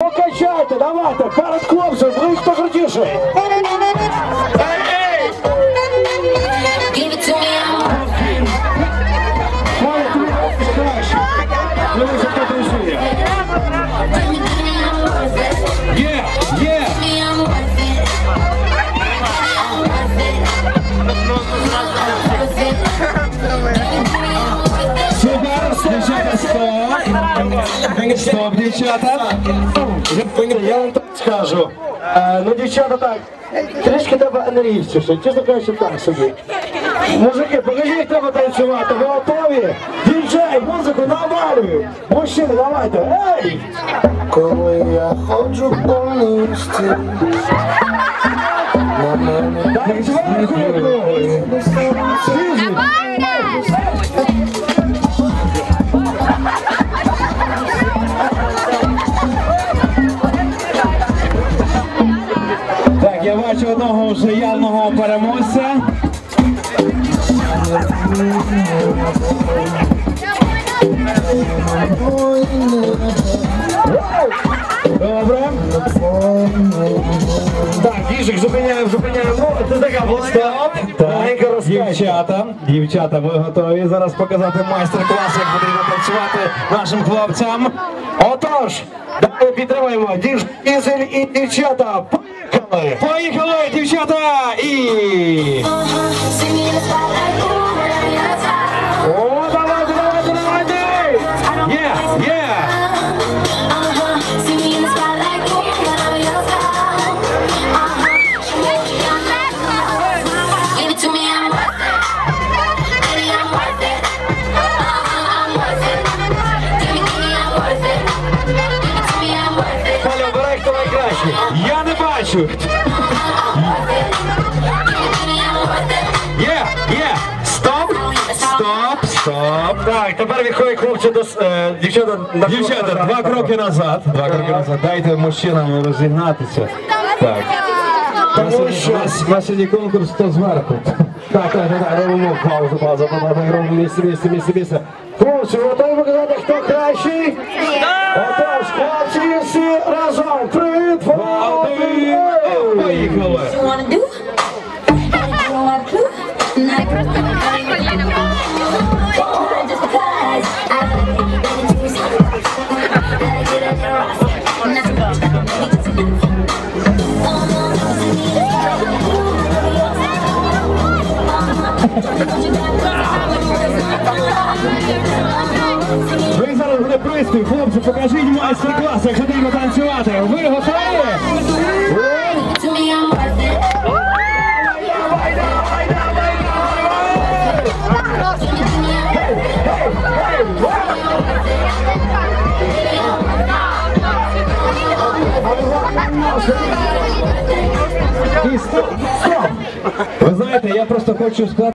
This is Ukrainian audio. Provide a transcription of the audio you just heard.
Покачайте, давайте, перед хлопцем, близько Моя тобі краще. Дивися, дівчата, стоп. Стоп, дівчата. Я вам так скажу. Ну, дівчата так, трішки треба енергійніше, чесно кажучи, так собі. Мужики, покажіть, як треба танцювати, ви готові? Діджей, музику навалюй! Мужчини, давайте, ей! Коли я ходжу по місті, на мене Так, зверху якогось. Я бачу одного вже явного переможця. Добре. Так, Діжик, зупиняємо, зупиняємо. Ну, це така. Так, дівчата, дівчата, ви готові зараз показати майстер-клас, як потрібно танцювати нашим хлопцям. Отож, давай підтримуємо. Діж, Ізель і дівчата. Поїхали! Поїхали, дівчата! І... Uh-huh. See me in the spotlight. Ooh, whatever your time. О, давайте, давайте, давайте! Є, є! Uh-huh. See me in the spotlight. Ooh, whatever your time. Uh-huh. Give it to me, I'm worth it. Baby, I'm worth it. Uh-huh, I'm worth it. Give me, give me, I'm worth it. Give it to me, I'm worth it. Паля, обирай, хто найкращий. Я Є, є! Стоп! Стоп! Стоп! Так, тепер відходять хлопці до с- е, дівчата на Дівчата, два кроки назад. Два кроки назад. Дайте мужчинам розігнатися. Так. Тому що У нас, сьогодні конкурс хто зверху. Так, так, так, робимо паузу, паузу, паузу, робимо місце, місце, місце, місце. хлопці, готові показати, хто кращий? Отож, хлопці, всі разом. Зараз буде пристуй, хлопці, покажіть майстер-клас, як потрібно танцювати. Ви готові? І. Ви знаєте, я просто хочу сказати.